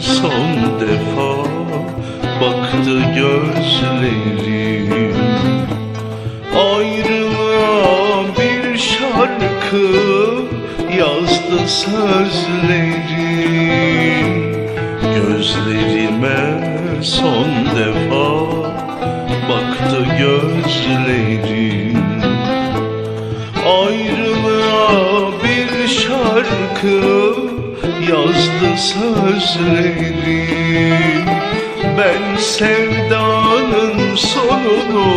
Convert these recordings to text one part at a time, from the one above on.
son defa baktı gözlerim. Ayrılığa bir şarkı yazdı sözlerim. Gözlerime son defa baktı gözlerim. Ayrılığa bir şarkı yazdı sözlerim Ben sevdanın sonunu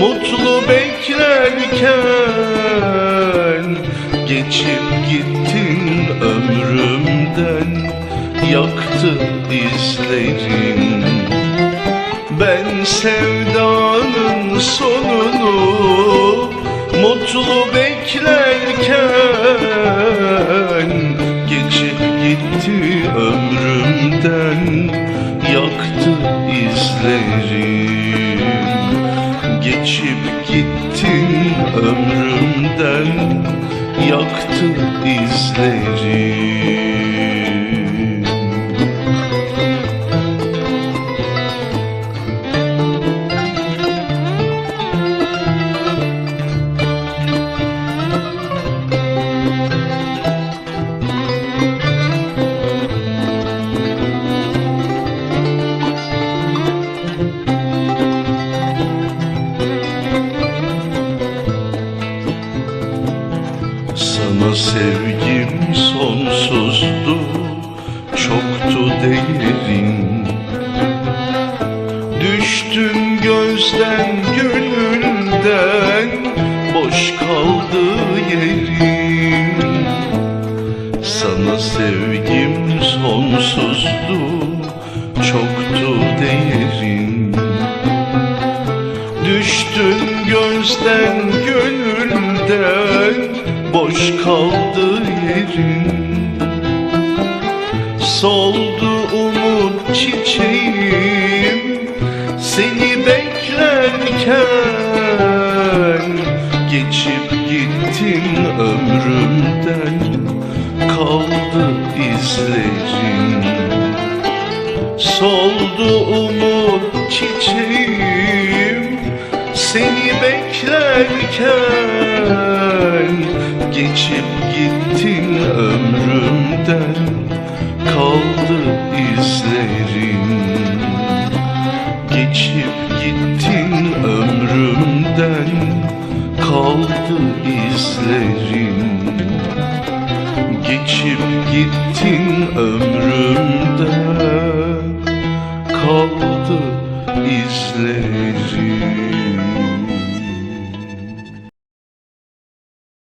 mutlu beklerken Geçip gittin ömrümden yaktı izlerin ben sevdanın sonunu mutlu beklerken gitti ömrümden yaktı izlerim. Geçip gittin ömrümden yaktı izlerim Sana sevgim sonsuzdu, çoktu değerin. Düştün gözden gönülden, boş kaldı yerin Sana sevgim sonsuzdu, çoktu değerin. Düştün gözden gönülden Boş kaldı yerin Soldu umut çiçeğim Seni beklerken. Geçip gittin ömrümden Kaldı izlerin Soldu umut çiçeğim Seni beklerken geçip gittin ömrümden Kaldı izlerin. Geçip gittin ömrümden Kaldı izlerin. Geçip gittin ömrümden Kaldı izlerin.